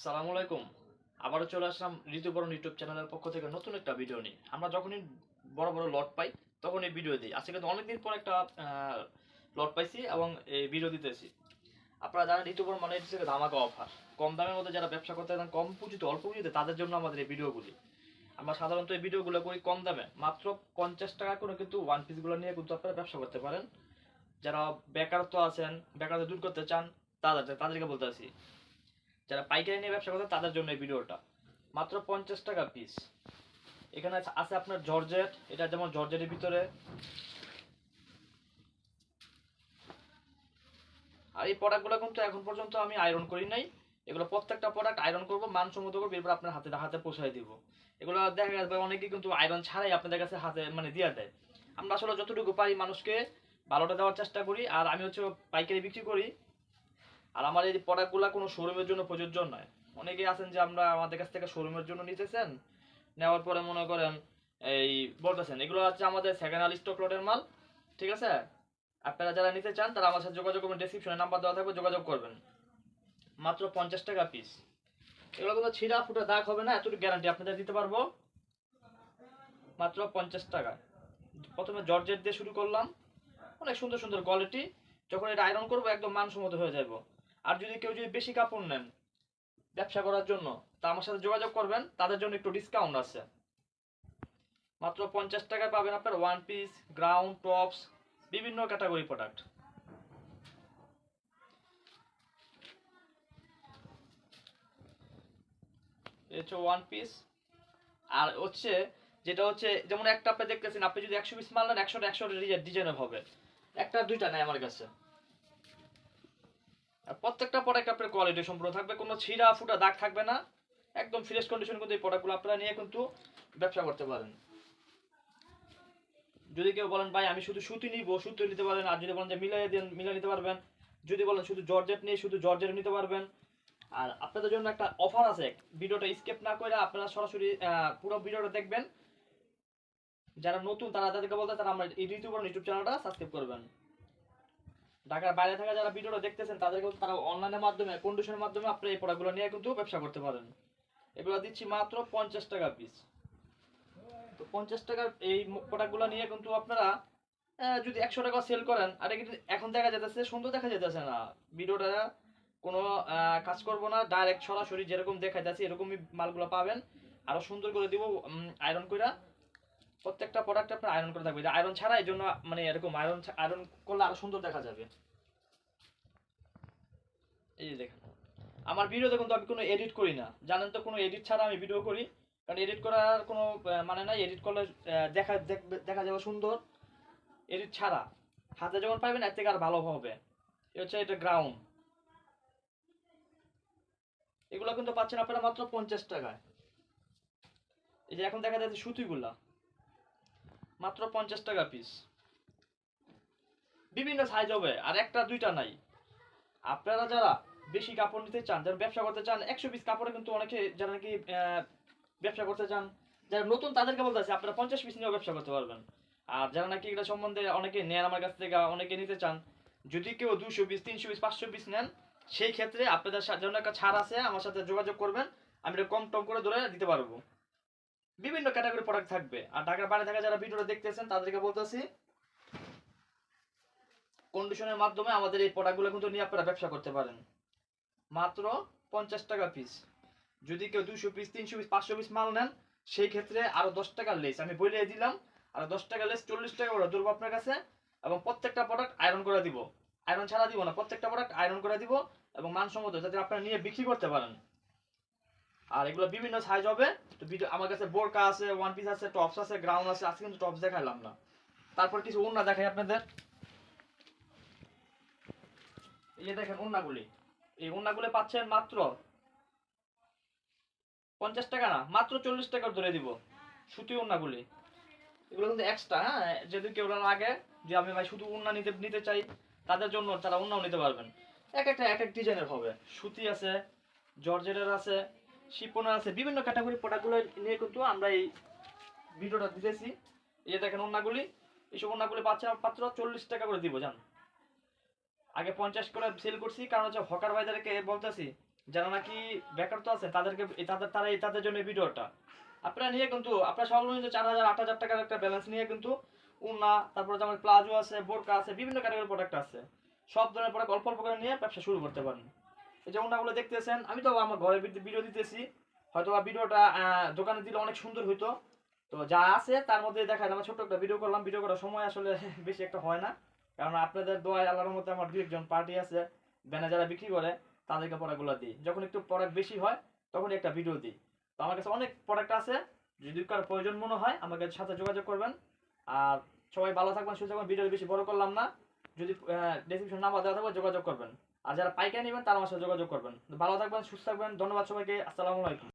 আসসালামু আলাইকুম। আবারও চলে আসলাম ঋতুবরণ ইউটিউব চ্যানেলের পক্ষ থেকে নতুন একটা ভিডিও নিয়ে। আমরা যখনই বড় বড় লট পাই তখন এই ভিডিও দিই। আজকে কিন্তু অনেকদিন পর একটা লট পাইছি এবং এই ভিডিও দিতেছি। আপনারা জানেন ঋতুবরণ মানে হচ্ছে ধামাকা অফার কম দামের মধ্যে যারা ব্যবসা করতে চান, কম পুঁজিতে, অল্প পুঁজিতে তাদের জন্য আমাদের এই ভিডিওগুলি আমরা সাধারণত এই ভিডিওগুলো করি কম দামে। মাত্র পঞ্চাশ টাকা করে কিন্তু ওয়ান পিসগুলো নিয়ে কিন্তু আপনারা ব্যবসা করতে পারেন। যারা বেকারত্ব আছেন, বেকারত্ব দূর করতে চান, তাদের তাদেরকে বলতে আছি। যারা পাইকারি নিয়ে ব্যবসা করতে তাদের জন্য এই ভিডিওটা। মাত্র পঞ্চাশ টাকা পিস এখানে আছে- আপনার জর্জেট। এটা যেমন জর্জেটের ভিতরে। আর এই প্রোডাক্টগুলো কিন্তু এখন পর্যন্ত আমি আয়রন করি নাই। এগুলো প্রত্যেকটা প্রোডাক্ট আয়রন করব, মানসম্মত করব, এরপর আপনার হাতে হাতে পৌঁছায় দিব। এগুলো দেখা যাবে অনেকে কিন্তু আয়রন ছাড়াই আপনাদের কাছে হাতে মানে দিয়ে দেয়। আমরা আসলে যতটুকু পারি মানুষকে ভালোটা দেওয়ার চেষ্টা করি। আর আমি হচ্ছে পাইকারি বিক্রি করি। আর আমার এই প্রোডাক্টগুলো কোনো শোরুমের জন্য প্রযোজ্য নয়। অনেকেই আছেন যে আমরা আমাদের কাছ থেকে শোরুমের জন্য নিতেছেন, নেওয়ার পরে মনে করেন, এই বলতেছেন, এগুলো হচ্ছে আমাদের সেকেন্ড হ্যান্ড স্টক লটের মাল, ঠিক আছে? আপনারা যারা নিতে চান, তারা আমার সাথে যোগাযোগ করবেন ডেসক্রিপশনে নাম্বার দেওয়া থাকবে, যোগাযোগ করবেন। মাত্র পঞ্চাশ টাকা পিস এগুলো কিন্তু ছিঁড়া ফুটে দাগ হবে না, এতটুকু গ্যারান্টি আপনাদের দিতে পারব। মাত্র পঞ্চাশ টাকা। প্রথমে জর্জেট দিয়ে শুরু করলাম। অনেক সুন্দর সুন্দর কোয়ালিটি যখন এটা আয়রন করব, একদম মানসম্মত হয়ে যাব আর যদি কেউ যদি বেশি কাপড় নেন ব্যবসা করার জন্য, তা আমার সাথে যোগাযোগ করবেন, তাদের জন্য একটু ডিসকাউন্ট আছে। মাত্র পঞ্চাশ টাকায় পাবেন আপনার ওয়ান পিস গ্রাউন্ড টপস বিভিন্ন ক্যাটাগরি প্রোডাক্ট হচ্ছে ওয়ান পিস আর হচ্ছে, যেটা হচ্ছে, যেমন একটা আপনি দেখতেছেন, আপনি যদি একশো পিস মাল নেন একশো একশো ডিজাইনের হবে। একটা, দুইটা নেই আমার কাছে। প্রত্যেকটা প্রোডাক্ট আপনার কোয়ালিটি সম্পূর্ণ থাকবে, কোনো ছিঁড়া ফুটা দাগ থাকবে না। একদম ফ্রেশ কন্ডিশন কিন্তু এই প্রোডাক্টগুলো আপনারা নিয়ে কিন্তু ব্যবসা করতে পারেন। যদি কেউ বলেন, ভাই, আমি শুধু সুতি নিব, সুতি নিতে পারেন। আর যদি বলেন যে, মিলাই দেন, মিলাই নিতে পারবেন। যদি বলেন, শুধু জর্জেট নিয়ে শুধু জর্জেট নিতে পারবেন। আর আপনাদের জন্য একটা অফার আছে। ভিডিওটা স্কিপ না করে আপনারা সরাসরি পুরো ভিডিওটা দেখবেন। যারা নতুন, তারা তাদেরকে বলতে তারা আমার এই ইউটিউব চ্যানেলটা সাবস্ক্রাইব করবেন। ঢাকার বাইরে থাকা যারা ভিডিওটা দেখতেছেন, তাদেরকে তারা অনলাইনের মাধ্যমে কন্ডিশনের মাধ্যমে আপনি এই প্রোডাক্টগুলো নিয়ে কিন্তু ব্যবসা করতে পারেন। এগুলো দিচ্ছি মাত্র পঞ্চাশ টাকা পিস তো পঞ্চাশ টাকার এই প্রোডাক্টগুলো নিয়ে কিন্তু আপনারা যদি একশো টাকা সেল করেন, আর কিন্তু এখন দেখা যেতেছে সুন্দর দেখা যেতেছে না। ভিডিওটা কোনো কাজ করব না ডাইরেক্ট সরাসরি যেরকম দেখা যাচ্ছে এরকমই মালগুলো পাবেন। আরও সুন্দর করে দিব আয়রন কইরা। প্রত্যেকটা প্রোডাক্ট আপনার আয়রন করে থাকবে। আয়রন ছাড়া এই জন্য মানে এরকম আয়রন আয়রন করলে আরও সুন্দর দেখা যাবে। এই যে দেখেন। আমার ভিডিওতে কিন্তু আমি কোনো এডিট করি না। জানেন তো কোনো এডিট ছাড়া আমি ভিডিও করি। কারণ এডিট করার কোনো মানে নাই। এডিট করলে দেখা দেখা যাবে সুন্দর। এডিট ছাড়া। হাতে যখন পাবেন, এর থেকে আর ভালো হবে। এ হচ্ছে এটা গ্রাউন্ড এগুলো কিন্তু পাচ্ছেন আপনারা মাত্র পঞ্চাশ টাকায়। এই যে এখন দেখা যাচ্ছে সুতিগুলা। মাত্র পঞ্চাশ টাকা পিস বিভিন্ন সাইজ হবে, আর একটা, দুইটা নাই। আপনারা যারা বেশি কাপড় নিতে চান, যারা ব্যবসা করতে চান, একশো পিস কাপড়ে কিন্তু অনেকে যারা নাকি ব্যবসা করতে চান, যারা নতুন তাদেরকে বলতে আছে, আপনারা পঞ্চাশ পিস নিয়েও ব্যবসা করতে পারবেন। আর যারা নাকি এটা সম্বন্ধে অনেকে নেন আমার কাছ থেকে, অনেকে নিতে চান, যদি কেউ দুশো পিস তিনশো পিস পাঁচশো পিস নেন, সেই ক্ষেত্রে আপনাদের জন্য একটা ছাড় আছে, আমার সাথে যোগাযোগ করবেন, আমি এটা কম টম করে ধরে দিতে পারব। বিভিন্ন ক্যাটাগরি প্রোডাক্ট থাকবে। আর ঢাকার বাইরে থাকা যারা ভিডিওটা দেখতেছেন, তাদেরকে বলতেছি কন্ডিশনের মাধ্যমে আমাদের এই প্রোডাক্টগুলো কিন্তু নিয়ে আপনারা ব্যবসা করতে পারেন। মাত্র পঞ্চাশ টাকা পিস যদি কেউ দুশো পিস তিনশো পিস পাঁচশো পিস মাল নেন, সেই ক্ষেত্রে আরও দশ টাকার লেস আমি বলে দিলাম, আর দশ টাকা লেস চল্লিশ টাকা করে ধরবো আপনার কাছে, এবং প্রত্যেকটা প্রোডাক্ট আয়রন করে দিব। আয়রন ছাড়া দিব না, প্রত্যেকটা প্রোডাক্ট আয়রন করে দিব, এবং মানসম্মত যাতে আপনারা নিয়ে বিক্রি করতে পারেন। আর এগুলো বিভিন্ন সাইজ হবে। তো ভিডিও আমার কাছে বোরকা আছে ওয়ান পিস আছে টপস আছে গ্রাউন্ড আছে, আজকে কিন্তু টপস দেখাইলাম না। তারপর কিছু ওন্না দেখাই আপনাদের। এই যে দেখেন ওন্নাগুলি এই ওন্নাগুলি পাচ্ছেন মাত্র পঞ্চাশ টাকা না, মাত্র চল্লিশ টাকা ধরে দিব সুতি ওন্নাগুলি এগুলো কিন্তু এক্সট্রা হ্যাঁ? যদি কেউ লাগে, যে আমি ভাই শুধু ওন্না নিতে নিতে চাই, তাদের জন্য তারা ওন্নাও নিতে পারবেন। এক একটা, এক এক ডিজাইনের হবে। সুতি আছে, জর্জেটের আছে শিপনের আছে, বিভিন্ন ক্যাটাগরি প্রোডাক্টগুলো নিয়ে কিন্তু আমরা এই ভিডিওটা দিতেছি। এই দেখেন ওন্নাগুলি এইসব ওন্নাগুলি পাচ্ছে মাত্র চল্লিশ টাকা করে দিব, জান। আগে পঞ্চাশ করে সেল করছি, কারণ হচ্ছে হকার বাজারকে বলতেছি, যারা নাকি বেকার তো আছে, তাদেরকে তাদের, তারা তাদের জন্য ভিডিওটা। আপনারা নিয়ে কিন্তু, আপনারা মিলে চার হাজার, আট হাজার টাকার একটা ব্যালেন্স নিয়ে কিন্তু উন্না তারপরে যেমন প্লাজো আছে, বোরকা আছে, বিভিন্ন ক্যাটাগরির প্রোডাক্ট আছে। সব ধরনের প্রোডাক্ট অল্প অল্প করে নিয়ে ব্যবসা শুরু করতে পারেন। এই যে উন্নাগুলো দেখতেছেন, আমি তো আমার ঘরে ভিডিও দিতেছি। হয়তো বা ভিডিওটা দোকানে দিলে অনেক সুন্দর হইতো। তো যা আছে তার মধ্যে দেখা আমার ছোট্ট একটা ভিডিও করলাম। ভিডিও করার সময় আসলে বেশি একটা হয় না। কারণ আপনাদের দোয়ায় আল্লাহর মধ্যে আমার দু একজন পার্টি আছে ব্যানে যারা বিক্রি করে, তাদেরকে প্রোডাক্টগুলো দিই। যখন একটু প্রোডাক্ট বেশি হয় তখন একটা ভিডিও দিই। তো আমার কাছে অনেক প্রোডাক্ট আছে, যদি কারও প্রয়োজন মনে হয় আমাকে সাথে যোগাযোগ করবেন। আর সবাই ভালো থাকবেন, সুস্থ থাকবেন ভিডিও বেশি বড় করলাম না। যদি ডেসক্রিপশন নাম্বার দেওয়া থাকবে, যোগাযোগ করবেন। আর যারা পাইকারি নেবেন তারা আমার সাথে যোগাযোগ করবেন। ভালো থাকবেন, সুস্থ থাকবেন, ধন্যবাদ সবাইকে, আসসালামু আলাইকুম।